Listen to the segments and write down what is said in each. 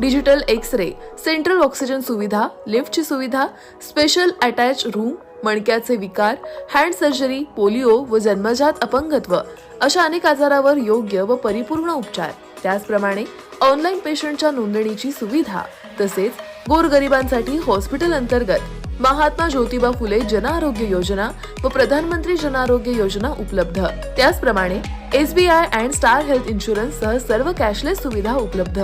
digital X ray central oxygen सुविधा लिफ्टची सुविधा स्पेशल अटॅच रूम मणक्याचे विकार हँड सर्जरी पोलिओ व जन्मजात अपंगत्व अशा अनेक आजारावर योग्य व परिपूर्ण उपचार. त्याचप्रमाणे ऑनलाईन पेशंटच्या नोंदणीची सुविधा तसेच गोरगरिबांसाठी हॉस्पिटल अंतर्गत महात्मा ज्योतिबा फुले जन आरोग्य योजना व प्रधानमंत्री जन आरोग्य योजना उपलब्ध. त्याचप्रमाणे SBI and Star Health insurance सह सर्व कॅशलेस सुविधा उपलब्ध.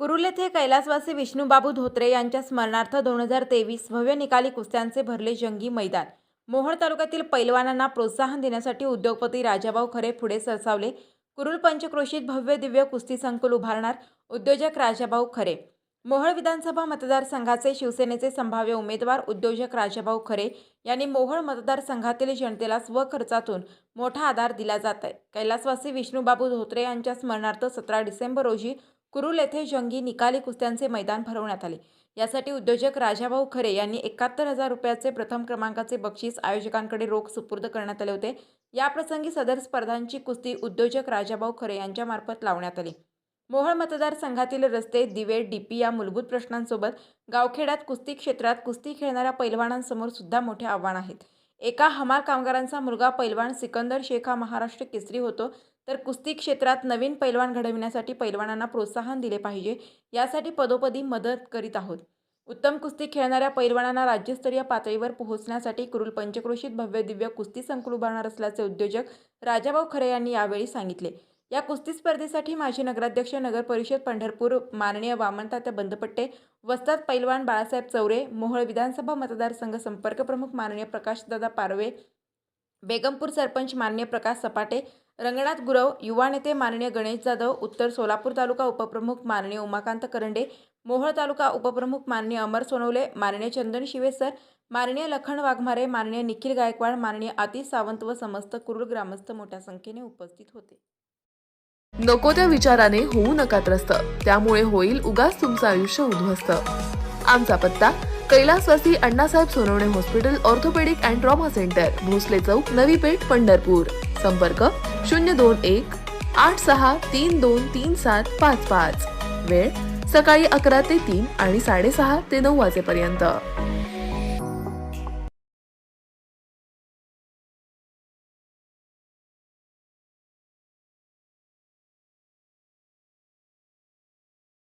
कुरुल येथे कैलासवासी विष्णूबाबू धोत्रे यांच्या स्मरणार्थ दोन हजार तेवीस भव्य निकाली कुस्त्यांचे भरले जंगी मैदान. मोहोळ तालुक्यातील पैलवानांना प्रोत्साहन देण्यासाठी उद्योगपती राजाभाऊ खरे पुढे सरसावले. कुरुल पंचक्रोशीत भव्य दिव्य कुस्ती संकुल उभारणार उद्योजक राजाभाऊ खरे. मोहोळ विधानसभा मतदारसंघाचे शिवसेनेचे संभाव्य उमेदवार उद्योजक राजाभाऊ खरे यांनी मोहोळ मतदारसंघातील जनतेला स्वखर्चातून मोठा आधार दिला जात आहे. कैलासवासी विष्णूबाबू धोत्रे यांच्या स्मरणार्थ सतरा डिसेंबर रोजी कुरुल येथे जंगी निकाली कुस्त्यांचे मैदान भरवण्यात आले. यासाठी उद्योजक राजाभाऊ खरे यांनी एकाहत्तर हजार रुपयाचे प्रथम क्रमांकाचे बक्षीस आयोजकांकडे रोख सुपूर्द करण्यात आले होते. याप्रसंगी सदर स्पर्धांची कुस्ती उद्योजक राजाभाऊ खरे यांच्यामार्फत लावण्यात आली. मोहोळ मतदारसंघातील रस्ते दिवे डीपी या मूलभूत प्रश्नांसोबत गावखेड्यात कुस्ती क्षेत्रात कुस्ती खेळणाऱ्या पैलवानांसमोर सुद्धा मोठे आव्हान आहेत एका हमाल कामगारांचा मुलगा पैलवान सिकंदर शेख हा महाराष्ट्र केसरी होतो. तर कुस्ती क्षेत्रात नवीन पैलवान घडविण्यासाठी पैलवानांना प्रोत्साहन दिले पाहिजे. यासाठी पदोपदी मदत करीत आहोत. उत्तम कुस्ती खेळणाऱ्या पैलवानांना राज्यस्तरीय पातळीवर पोहोचण्यासाठी कुरुल पंचक्रोशीत भव्य दिव्य कुस्ती संकुल उभारणार असल्याचे उद्योजक राजाभाऊ खरे यांनी यावेळी सांगितले. या कुस्ती स्पर्धेसाठी माजी नगराध्यक्ष नगर परिषद पंढरपूर माननीय वामनतात्या बंदपट्टे वस्ताद पैलवान बाळासाहेब चौरे मोहोळ विधानसभा मतदारसंघ संपर्क प्रमुख माननीय प्रकाशदादा पारवे बेगमपूर सरपंच माननीय प्रकाश सपाटे रंगनाथ गुरव युवा नेते माननीय गणेश जाधव उत्तर सोलापूर तालुका उपप्रमुख माननीय उमाकांत करंडे मोहोळ तालुका उपप्रमुख माननीय अमर सोनवले माननीय चंदन शिवेसर माननीय लखन वाघमारे माननीय निखिल गायकवाड माननीय आतिश सावंत व समस्त कुरुल ग्रामस्थ मोठ्या संख्येने उपस्थित होते. नको त्या विचाराने होऊ नका त्रस्त. त्यामुळे होईल उगाच तुमचं आयुष्य उद्ध्वस्त. आमचा पत्ता कैलासवासी Annasaheb Sonawane hospital orthopaedic and trauma centre Bhosale Chowk Navi Peth Pandharpur. संपर्क शून्य दोन एक आठ सहा तीन दोन तीन सात पाच पाच. वेळ सकाळी अकरा ते तीन आणि साडेसहा ते नऊ वाजेपर्यंत.